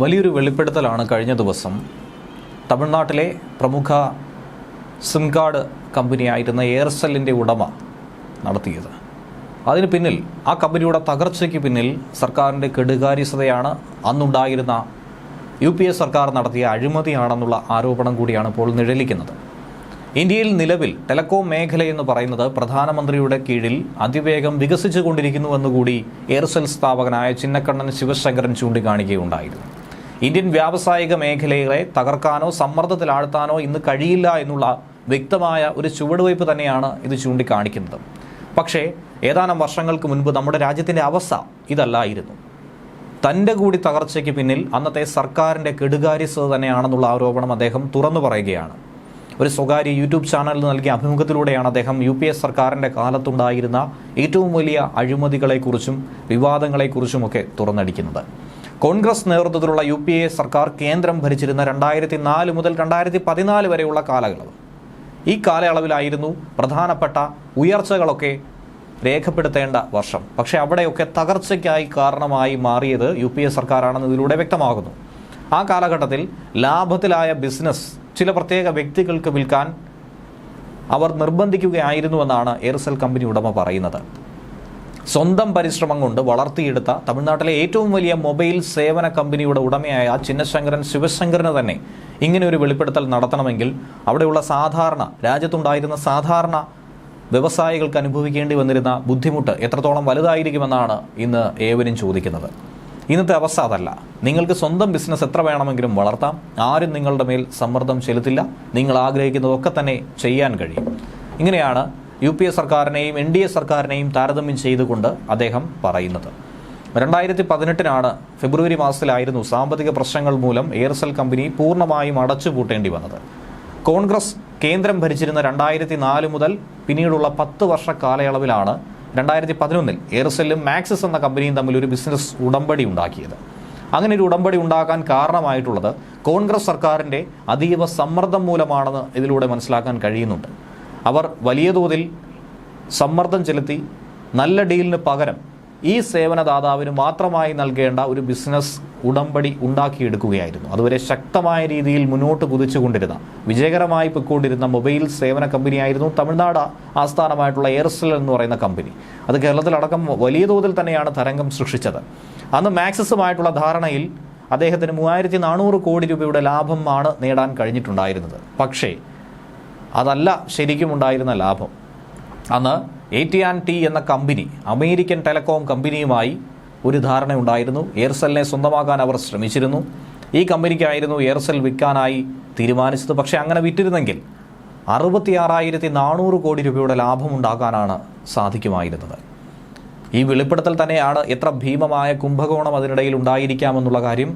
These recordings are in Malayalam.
വലിയൊരു വെളിപ്പെടുത്തലാണ് കഴിഞ്ഞ ദിവസം തമിഴ്നാട്ടിലെ പ്രമുഖ സിം കാർഡ് കമ്പനിയായിരുന്ന എയർസെല്ലിന്റെ ഉടമ നടത്തിയത്. അതിന് പിന്നിൽ ആ കമ്പനിയുടെ തകർച്ചയ്ക്ക് പിന്നിൽ സർക്കാരിന്റെ കെടുകാര്യസ്ഥതയാണ് അന്നുണ്ടായിരുന്ന യു പി എ സർക്കാർ നടത്തിയ അഴിമതിയാണെന്നുള്ള ആരോപണം കൂടിയാണ് ഇപ്പോൾ നിഴലിക്കുന്നത്. ഇന്ത്യയിൽ നിലവിൽ ടെലകോം മേഖല എന്ന് പറയുന്നത് പ്രധാനമന്ത്രിയുടെ കീഴിൽ അതിവേഗം വികസിച്ചു കൊണ്ടിരിക്കുന്നുവെന്നുകൂടി എയർസെൽ സ്ഥാപകനായ ചിന്നക്കണ്ണൻ ശിവശങ്കരൻ ചൂണ്ടിക്കാണിക്കുകയുണ്ടായിരുന്നു ഇന്ത്യൻ വ്യാവസായിക മേഖലയെ തകർക്കാനോ സമ്മർദ്ദത്തിലാഴ്ത്താനോ ഇന്ന് കഴിയില്ല എന്നുള്ള വ്യക്തമായ ഒരു ചുവടുവയ്പ് തന്നെയാണ് ഇത് ചൂണ്ടിക്കാണിക്കുന്നത്. പക്ഷേ ഏതാനും വർഷങ്ങൾക്ക് മുൻപ് നമ്മുടെ രാജ്യത്തിന്റെ അവസ്ഥ ഇതല്ലായിരുന്നു. തന്റെ കൂടി തകർച്ചയ്ക്ക് പിന്നിൽ അന്നത്തെ സർക്കാരിന്റെ കെടുകാര്യസ്ഥത തന്നെയാണെന്നുള്ള ആരോപണം അദ്ദേഹം തുറന്നു പറയുകയാണ്. ഒരു സ്വകാര്യ യൂട്യൂബ് ചാനലിൽ നൽകിയ അഭിമുഖത്തിലൂടെയാണ് അദ്ദേഹം യു പി എസ് സർക്കാരിന്റെ കാലത്തുണ്ടായിരുന്ന ഏറ്റവും വലിയ അഴിമതികളെക്കുറിച്ചും വിവാദങ്ങളെക്കുറിച്ചുമൊക്കെ തുറന്നടിക്കുന്നത്. കോൺഗ്രസ് നേതൃത്വത്തിലുള്ള യു പി എ സർക്കാർ കേന്ദ്രം ഭരിച്ചിരുന്ന രണ്ടായിരത്തി നാല് മുതൽ രണ്ടായിരത്തി പതിനാല് വരെയുള്ള കാലയളവ്. ഈ കാലയളവിലായിരുന്നു പ്രധാനപ്പെട്ട ഉയർച്ചകളൊക്കെ രേഖപ്പെടുത്തേണ്ട വർഷം. പക്ഷേ അവിടെയൊക്കെ തകർച്ചയ്ക്കായി കാരണമായി മാറിയത് യു പി എ സർക്കാരാണെന്ന് ഇതിലൂടെ വ്യക്തമാകുന്നു. ആ കാലഘട്ടത്തിൽ ലാഭത്തിലായ ബിസിനസ് ചില പ്രത്യേക വ്യക്തികൾക്ക് വിൽക്കാൻ അവർ നിർബന്ധിക്കുകയായിരുന്നുവെന്നാണ് എയർസെൽ കമ്പനി ഉടമ പറയുന്നത്. സ്വന്തം പരിശ്രമം കൊണ്ട് വളർത്തിയെടുത്ത തമിഴ്നാട്ടിലെ ഏറ്റവും വലിയ മൊബൈൽ സേവന കമ്പനിയുടെ ഉടമയായ ചിന്നശങ്കരൻ ശിവശങ്കരന് തന്നെ ഇങ്ങനെ ഒരു വെളിപ്പെടുത്തൽ നടത്തണമെങ്കിൽ അവിടെയുള്ള സാധാരണ രാജ്യത്തുണ്ടായിരുന്ന സാധാരണ വ്യവസായികൾക്ക് അനുഭവിക്കേണ്ടി വന്നിരുന്ന ബുദ്ധിമുട്ട് എത്രത്തോളം വലുതായിരിക്കുമെന്നാണ് ഇന്ന് ഏവരും ചോദിക്കുന്നത്. ഇന്നത്തെ അവസ്ഥ അതല്ല നിങ്ങൾക്ക് സ്വന്തം ബിസിനസ് എത്ര വേണമെങ്കിലും വളർത്താം. ആരും നിങ്ങളുടെ മേൽ സമ്മർദ്ദം ചെലുത്തില്ല. നിങ്ങൾ ആഗ്രഹിക്കുന്നതൊക്കെ തന്നെ ചെയ്യാൻ കഴിയും. ഇങ്ങനെയാണ് യു പി എ സർക്കാരിനെയും എൻ ഡി എ സർക്കാരിനെയും താരതമ്യം ചെയ്തുകൊണ്ട് അദ്ദേഹം പറയുന്നത്. രണ്ടായിരത്തി പതിനെട്ടിനാണ് ഫെബ്രുവരി മാസത്തിലായിരുന്നു സാമ്പത്തിക പ്രശ്നങ്ങൾ മൂലം എയർസെൽ കമ്പനി പൂർണമായും അടച്ചുപൂട്ടേണ്ടി വന്നത്. കോൺഗ്രസ് കേന്ദ്രം ഭരിച്ചിരുന്ന രണ്ടായിരത്തി നാല് മുതൽ പിന്നീടുള്ള പത്ത് വർഷ കാലയളവിലാണ് രണ്ടായിരത്തി പതിനൊന്നിൽ എയർസെല്ലും മാക്സിസ് എന്ന കമ്പനിയും തമ്മിൽ ഒരു ബിസിനസ് ഉടമ്പടി ഉണ്ടാക്കിയത്. അങ്ങനെ ഒരു ഉടമ്പടി ഉണ്ടാക്കാൻ കാരണമായിട്ടുള്ളത് കോൺഗ്രസ് സർക്കാരിന്റെ അതീവ സമ്മർദ്ദം മൂലമാണെന്ന് ഇതിലൂടെ മനസ്സിലാക്കാൻ കഴിയുന്നുണ്ട്. അവർ വലിയ തോതിൽ സമ്മർദ്ദം ചെലുത്തി നല്ല ഡീലിന് പകരം ഈ സേവനദാതാവിന് മാത്രമായി നൽകേണ്ട ഒരു ബിസിനസ് ഉടമ്പടി ഉണ്ടാക്കിയെടുക്കുകയായിരുന്നു. അതുവരെ ശക്തമായ രീതിയിൽ മുന്നോട്ട് കുതിച്ചുകൊണ്ടിരുന്ന വിജയകരമായി പൊയ്ക്കൊണ്ടിരുന്ന മൊബൈൽ സേവന കമ്പനിയായിരുന്നു തമിഴ്നാട് ആസ്ഥാനമായിട്ടുള്ള എയർസെൽ എന്ന് പറയുന്ന കമ്പനി. അത് കേരളത്തിലടക്കം വലിയ തോതിൽ തന്നെയാണ് തരംഗം സൃഷ്ടിച്ചത്. അന്ന് മാക്സിസുമായിട്ടുള്ള ധാരണയിൽ അദ്ദേഹത്തിന് മൂവായിരത്തി നാനൂറ് കോടി രൂപയുടെ ലാഭമാണ് നേടാൻ കഴിഞ്ഞിട്ടുണ്ടായിരുന്നത്. പക്ഷേ അതല്ല ശരിക്കും ഉണ്ടായിരുന്ന ലാഭം. അന്ന് എ ടി ആൻഡ് ടി എന്ന കമ്പനി അമേരിക്കൻ ടെലകോം കമ്പനിയുമായി ഒരു ധാരണയുണ്ടായിരുന്നു എയർസെല്ലിനെ സ്വന്തമാക്കാൻ അവർ ശ്രമിച്ചിരുന്നു. ഈ കമ്പനിക്കായിരുന്നു എയർസെൽ വിൽക്കാനായി തീരുമാനിച്ചത്. പക്ഷേ അങ്ങനെ വിറ്റിരുന്നെങ്കിൽ അറുപത്തി ആറായിരത്തി നാനൂറ് കോടി രൂപയുടെ ലാഭമുണ്ടാക്കാനാണ് സാധിക്കുമായിരുന്നത്. ഈ വെളിപ്പെടുത്തൽ തന്നെയാണ് എത്ര ഭീമമായ കുംഭകോണം അതിനിടയിൽ ഉണ്ടായിരിക്കാമെന്നുള്ള കാര്യം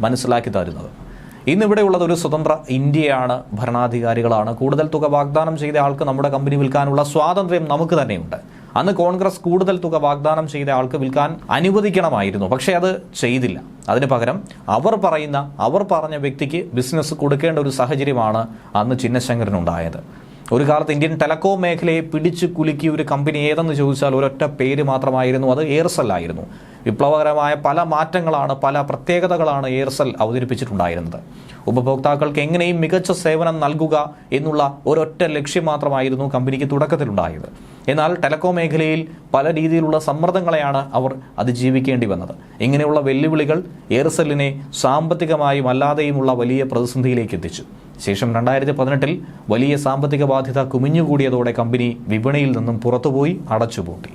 മനസ്സിലാക്കി തരുന്നത്. ഇന്നിവിടെയുള്ളത് ഒരു സ്വതന്ത്ര ഇന്ത്യയാണ്. ഭരണാധികാരികളാണ്. കൂടുതൽ തുക വാഗ്ദാനം ചെയ്ത ആൾക്ക് നമ്മുടെ കമ്പനി വിൽക്കാനുള്ള സ്വാതന്ത്ര്യം നമുക്ക് തന്നെയുണ്ട്. അന്ന് കോൺഗ്രസ് കൂടുതൽ തുക വാഗ്ദാനം ചെയ്ത ആൾക്ക് വിൽക്കാൻ അനുവദിക്കണമായിരുന്നു. പക്ഷേ അത് ചെയ്തില്ല. അതിന് പകരം അവർ പറയുന്ന അവർ പറഞ്ഞ വ്യക്തിക്ക് ബിസിനസ് കൊടുക്കേണ്ട ഒരു സാഹചര്യമാണ് അന്ന് ചിന്നശങ്കരനുണ്ടായത്. ഒരു കാലത്ത് ഇന്ത്യൻ ടെലകോം മേഖലയെ പിടിച്ചു കുലുക്കിയ ഒരു കമ്പനി ഏതെന്ന് ചോദിച്ചാൽ ഒരൊറ്റ പേര് മാത്രമായിരുന്നു. അത് എയർസെൽ ആയിരുന്നു വിപ്ലവകരമായ പല മാറ്റങ്ങളാണ് പല പ്രത്യേകതകളാണ് എയർസെൽ അവതരിപ്പിച്ചിട്ടുണ്ടായിരുന്നത്. ഉപഭോക്താക്കൾക്ക് എങ്ങനെയും മികച്ച സേവനം നൽകുക എന്നുള്ള ഒരൊറ്റ ലക്ഷ്യം മാത്രമായിരുന്നു കമ്പനിക്ക് തുടക്കത്തിലുണ്ടായത്. എന്നാൽ ടെലകോം മേഖലയിൽ പല രീതിയിലുള്ള സമ്മർദ്ദങ്ങളെയാണ് അവർ അതിജീവിക്കേണ്ടി വന്നത്. ഇങ്ങനെയുള്ള വെല്ലുവിളികൾ എയർസെല്ലിനെ സാമ്പത്തികമായും അല്ലാതെയുമുള്ള വലിയ പ്രതിസന്ധിയിലേക്ക് എത്തിച്ചു. ശേഷം രണ്ടായിരത്തി പതിനെട്ടിൽ വലിയ സാമ്പത്തിക ബാധ്യത കുമിഞ്ഞുകൂടിയതോടെ കമ്പനി വിപണിയിൽ നിന്നും പുറത്തുപോയി അടച്ചുപൂട്ടി.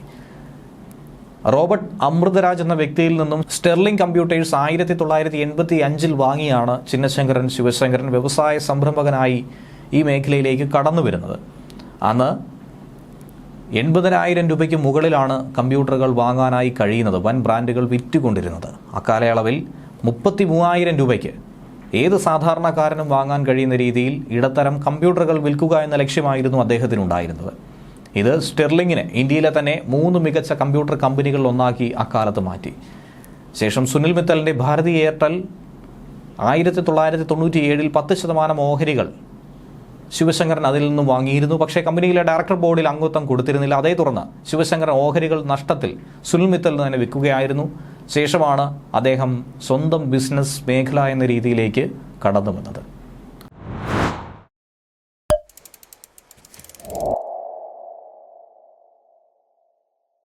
റോബർട്ട് അമൃതരാജ് എന്ന വ്യക്തിയിൽ നിന്നും സ്റ്റെർലിംഗ് കമ്പ്യൂട്ടേഴ്സ് ആയിരത്തി തൊള്ളായിരത്തി എൺപത്തി അഞ്ചിൽ വാങ്ങിയാണ് ചിന്നശങ്കരൻ ശിവശങ്കരൻ വ്യവസായ സംരംഭകനായി ഈ മേഖലയിലേക്ക് കടന്നു വരുന്നത്. അന്ന് എൺപതിനായിരം രൂപയ്ക്ക് മുകളിലാണ് കമ്പ്യൂട്ടറുകൾ വാങ്ങാനായി കഴിയുന്നത് വൻ ബ്രാൻഡുകൾ വിറ്റുകൊണ്ടിരുന്നത്. അക്കാലയളവിൽ മുപ്പത്തി മൂവായിരം രൂപയ്ക്ക് ഏത് സാധാരണക്കാരനും വാങ്ങാൻ കഴിയുന്ന രീതിയിൽ ഇടത്തരം കമ്പ്യൂട്ടറുകൾ വിൽക്കുക എന്ന ലക്ഷ്യമായിരുന്നു അദ്ദേഹത്തിനുണ്ടായിരുന്നത്. ഇത് സ്റ്റെർലിങ്ങിനെ ഇന്ത്യയിലെ തന്നെ മൂന്ന് മികച്ച കമ്പ്യൂട്ടർ കമ്പനികളിൽ ഒന്നാക്കി അക്കാലത്ത് മാറ്റി. ശേഷം സുനിൽ മിത്തലിന്റെ ഭാരതി എയർടെൽ ആയിരത്തി തൊള്ളായിരത്തി തൊണ്ണൂറ്റി ഏഴിൽ പത്ത് ശതമാനം ഓഹരികൾ ശിവശങ്കരൻ അതിൽ നിന്നും വാങ്ങിയിരുന്നു. പക്ഷേ കമ്പനിയിലെ ഡയറക്ടർ ബോർഡിൽ അംഗത്വം കൊടുത്തിരുന്നില്ല. അതേ തുടർന്ന് ശിവശങ്കരൻ ഓഹരികൾ നഷ്ടത്തിൽ സുനിൽ മിത്തൽ തന്നെ വിൽക്കുകയായിരുന്നു. ശേഷമാണ് അദ്ദേഹം സ്വന്തം ബിസിനസ് മേഖല എന്ന രീതിയിലേക്ക് കടന്നു വന്നത്.